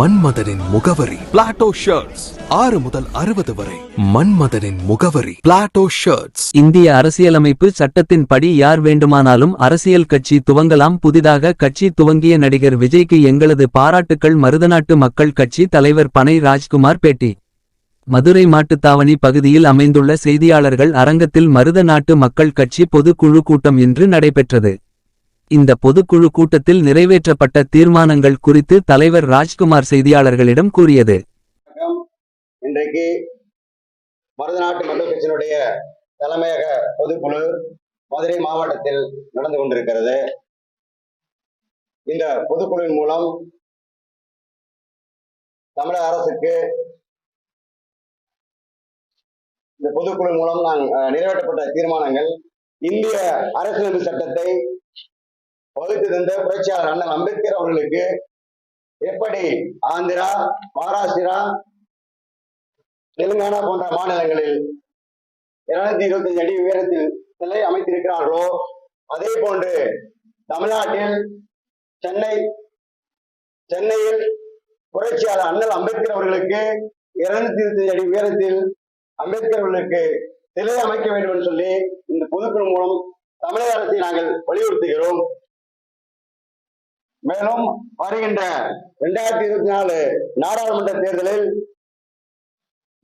மன்மதனின் முகவரி. Plato shirts ஆறு முதல் அறுபது வரை. மன்மதனின் முகவரி. பிளாட்டோ ஷர்ட்ஸ் இந்திய அரசியலமைப்பு சட்டத்தின்படி யார் வேண்டுமானாலும் அரசியல் கட்சி துவங்கலாம். புதிதாக கட்சி துவங்கிய நடிகர் விஜய்க்கு எங்களது பாராட்டுக்கள். மருதநாட்டு மக்கள் கட்சி தலைவர் பனை ராஜ்குமார் பேட்டி. மதுரை மாட்டுத்தாவணி பகுதியில் அமைந்துள்ள செய்தியாளர்கள் அரங்கத்தில் மருத நாட்டு மக்கள் கட்சி பொதுக்குழு கூட்டம் இன்று நடைபெற்றது. இந்த பொதுக்குழு கூட்டத்தில் நிறைவேற்றப்பட்ட தீர்மானங்கள் குறித்து தலைவர் ராஜ்குமார் செய்தியாளர்களிடம் கூறியது. இன்றைக்கு மருதநாட்டு மக்கள் கட்சியினுடைய தலைமையக பொதுக்குழு மதுரை மாவட்டத்தில் நடந்து கொண்டிருக்கிறது. இந்த பொதுக்குழுவின் மூலம் தமிழக அரசுக்கு இந்த பொதுக்குழு மூலம் நான் நிறைவேற்றப்பட்ட தீர்மானங்கள் இந்திய அரசியலமைப்பு சட்டத்தை வகுத்து தந்த புரட்சியாளர் அண்ணன் அம்பேத்கர் அவர்களுக்கு எப்படி ஆந்திரா மகாராஷ்டிரா தெலுங்கானா போன்ற மாநிலங்களில் இருநூத்தி இருபத்தி அஞ்சு அடி உயரத்தில் சிலை அமைத்திருக்கிறார்களோ அதே போன்று தமிழ்நாட்டில் சென்னை சென்னையில் புரட்சியாளர் அண்ணல் அம்பேத்கர் அவர்களுக்கு இருநூத்தி இருபத்தஞ்சு அடி உயரத்தில் அம்பேத்கர் அவர்களுக்கு சிலை அமைக்க வேண்டும் என்று சொல்லி இந்த பொதுக்குழு மூலம் தமிழக அரசை நாங்கள் வலியுறுத்துகிறோம். மேலும் வருகின்ற இரண்டாயிரத்தி இருபத்தி நாலு நாடாளுமன்ற தேர்தலில்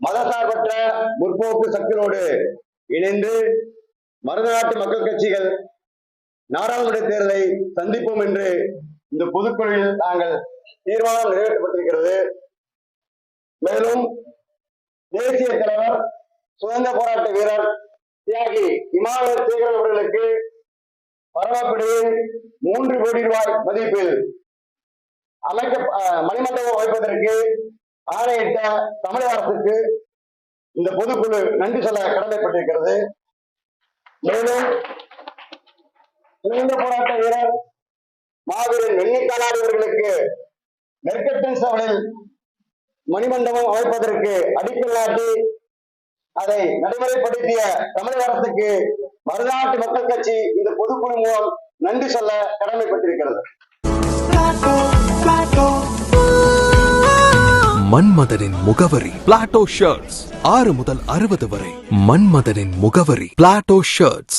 மதசார்பற்ற முற்போக்கு சக்திகளோடு இணைந்து மருதநாட்டு மக்கள் கட்சிகள் நாடாளுமன்ற தேர்தலை சந்திப்போம் என்று இந்த பொதுக்குழுவில் நாங்கள் தீர்மானம் நிறைவேற்றப்பட்டிருக்கிறது. மேலும் தேசிய தலைவர் சுதந்திர போராட்ட வீரர் தியாகி இமாலய சேகர் அவர்களுக்கு பரமப்படியில் மூன்று கோடி ரூபாய் மதிப்பில் அமைக்க மணிமண்டபம் வைப்பதற்கு ஆணையிட்ட தமிழக அரசுக்கு இந்த பொதுக்குழு நன்றி சொல்ல கடமைப்பட்டிருக்கிறது. மேலும் சுதந்திர போராட்ட வீரர் மாவீரர் வெண்ணிக்காலாடி அவர்களுக்கு நெற்கட்டன் சவனில் மணிமண்டபம் அமைப்பதற்கு அடிக்கல் நாட்டி அதை நடைமுறைப்படுத்திய தமிழக அரசுக்கு மறுநாட்டு மக்கள் கட்சி இந்த பொதுக்குழு மூலம் நன்றி சொல்ல கடமைப்பட்டிருக்கிறது. மன்மதனின் முகவரி பிளாட்டோ ஷர்ட்ஸ் ஆறு முதல் அறுபது வரை மன்மதனின் முகவரி பிளாட்டோ ஷர்ட்ஸ்